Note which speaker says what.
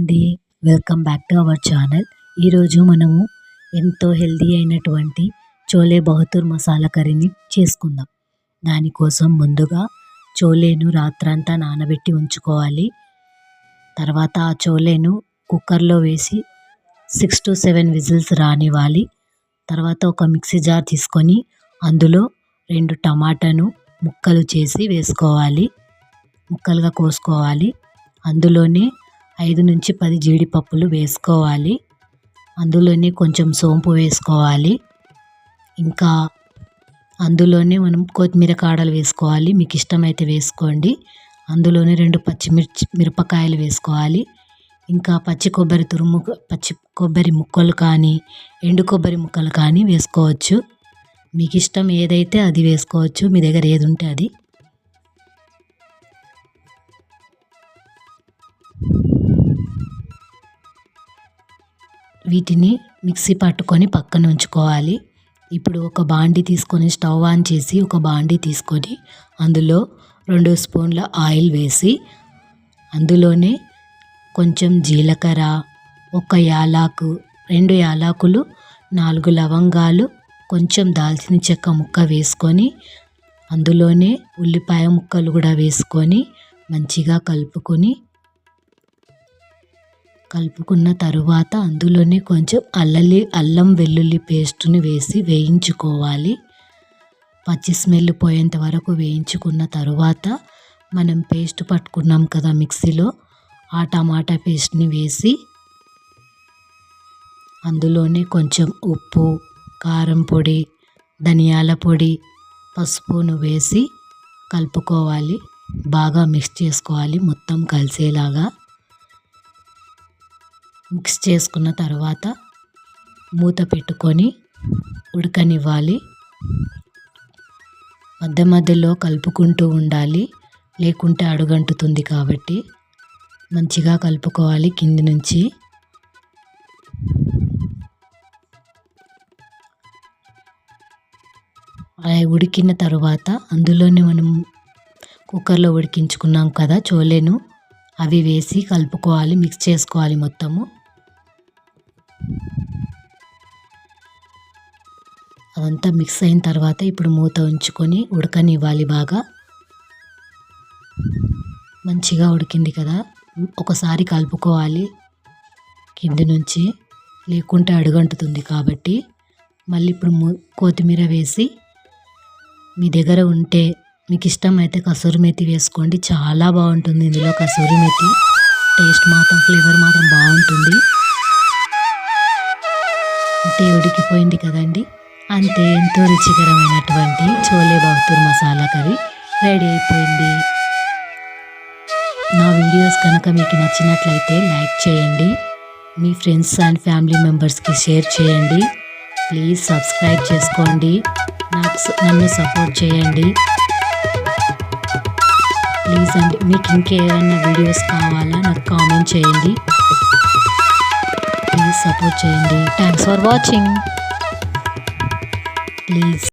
Speaker 1: అండి welcome back to our channel. ఈరోజు మనము ఎంతో హెల్దీ అయినటువంటి చోలే బహతూర్ మసాలా కర్రీని చేసుకుందాం. దానికోసం ముందుగా చోలేను రాత్రంతా నానబెట్టి ఉంచుకోవాలి. తర్వాత ఆ చోలేను కుక్కర్లో వేసి సిక్స్ టు సెవెన్ విజిల్స్ రానివ్వాలి. తర్వాత ఒక మిక్సీ జార్ తీసుకొని అందులో రెండు టమాటాను ముక్కలు చేసి వేసుకోవాలి. ముక్కలుగా కోసుకోవాలి. అందులోనే ఐదు నుంచి పది జీడిపప్పులు వేసుకోవాలి. అందులోనే కొంచెం సోంపు వేసుకోవాలి. ఇంకా అందులోనే మనం కొత్తిమీర కాడలు వేసుకోవాలి. మీకు ఇష్టమైతే వేసుకోండి. అందులోనే రెండు పచ్చిమిర్చి మిరపకాయలు వేసుకోవాలి. ఇంకా పచ్చి కొబ్బరి తురుము పచ్చి కొబ్బరి ముక్కలు కానీ ఎండు కొబ్బరి ముక్కలు కానీ వేసుకోవచ్చు. మీకు ఇష్టం ఏదైతే అది వేసుకోవచ్చు. మీ దగ్గర ఏది ఉంటే అది. వీటిని మిక్సీ పట్టుకొని పక్కన ఉంచుకోవాలి. ఇప్పుడు ఒక బాండి తీసుకొని స్టవ్ ఆన్ చేసి ఒక బాండి తీసుకొని అందులో రెండు స్పూన్ల ఆయిల్ వేసి అందులోనే కొంచెం జీలకర్ర ఒక యాలాకు రెండు యాలాకులు నాలుగు లవంగాలు కొంచెం దాల్చిన చెక్క ముక్క వేసుకొని అందులోనే ఉల్లిపాయ ముక్కలు కూడా వేసుకొని మంచిగా కలుపుకొని కలుపుకున్న తరువాత అందులోనే కొంచెం అల్లలి అల్లం వెల్లుల్లి పేస్టుని వేసి వేయించుకోవాలి. పచ్చి స్మెల్ పోయేంత వరకు వేయించుకున్న తరువాత మనం పేస్ట్ పట్టుకున్నాం కదా మిక్సీలో ఆ టమాటా పేస్ట్ని వేసి అందులోనే కొంచెం ఉప్పు కారం పొడి ధనియాల పొడి పసుపును వేసి కలుపుకోవాలి. బాగా మిక్స్ చేసుకోవాలి మొత్తం కలిసేలాగా. మిక్స్ చేసుకున్న తర్వాత మూత పెట్టుకొని ఉడకనివ్వాలి. మధ్య మధ్యలో కలుపుకుంటూ ఉండాలి. లేకుంటే అడుగంటుతుంది కాబట్టి మంచిగా కలుపుకోవాలి కింది నుంచి. అలా ఉడికిన తర్వాత అందులోనే మనం కుక్కర్లో ఉడికించుకున్నాం కదా చోలేను అవి వేసి కలుపుకోవాలి మిక్స్ చేసుకోవాలి మొత్తము. అదంతా మిక్స్ అయిన తర్వాత ఇప్పుడు మూత ఉంచుకొని ఉడకనివ్వాలి బాగా. మంచిగా ఉడికింది కదా. ఒకసారి కలుపుకోవాలి. కింది నుంచి లేకుంటే అడుగంటుతుంది కాబట్టి మళ్ళీ ఇప్పుడు కొత్తిమీర వేసి మీ దగ్గర ఉంటే మీకు ఇష్టమైతే కసూరి మెతి వేసుకోండి. చాలా బాగుంటుంది ఇందులో కసూరి మెతి. టేస్ట్ మాత్రం ఫ్లేవర్ మాత్రం బాగుంటుంది. అంటే ఉడికిపోయింది కదండి. అంతే ఎంతో రుచికరమైనటువంటి చోలే బహదూర్ మసాలా కర్రీ రెడీ అయిపోయింది. నా వీడియోస్ కనుక మీకు నచ్చినట్లయితే లైక్ చేయండి. మీ ఫ్రెండ్స్ అండ్ ఫ్యామిలీ మెంబర్స్కి షేర్ చేయండి. ప్లీజ్ సబ్స్క్రైబ్ చేసుకోండి. నాకు నన్ను సపోర్ట్ చేయండి. ప్లీజ్ అండి మీకు ఇంకేమైనా వీడియోస్ కావాలా నాకు కామెంట్ చేయండి. ప్లీజ్ సపోర్ట్ చేయండి. Thanks for watching. ప్లీజ్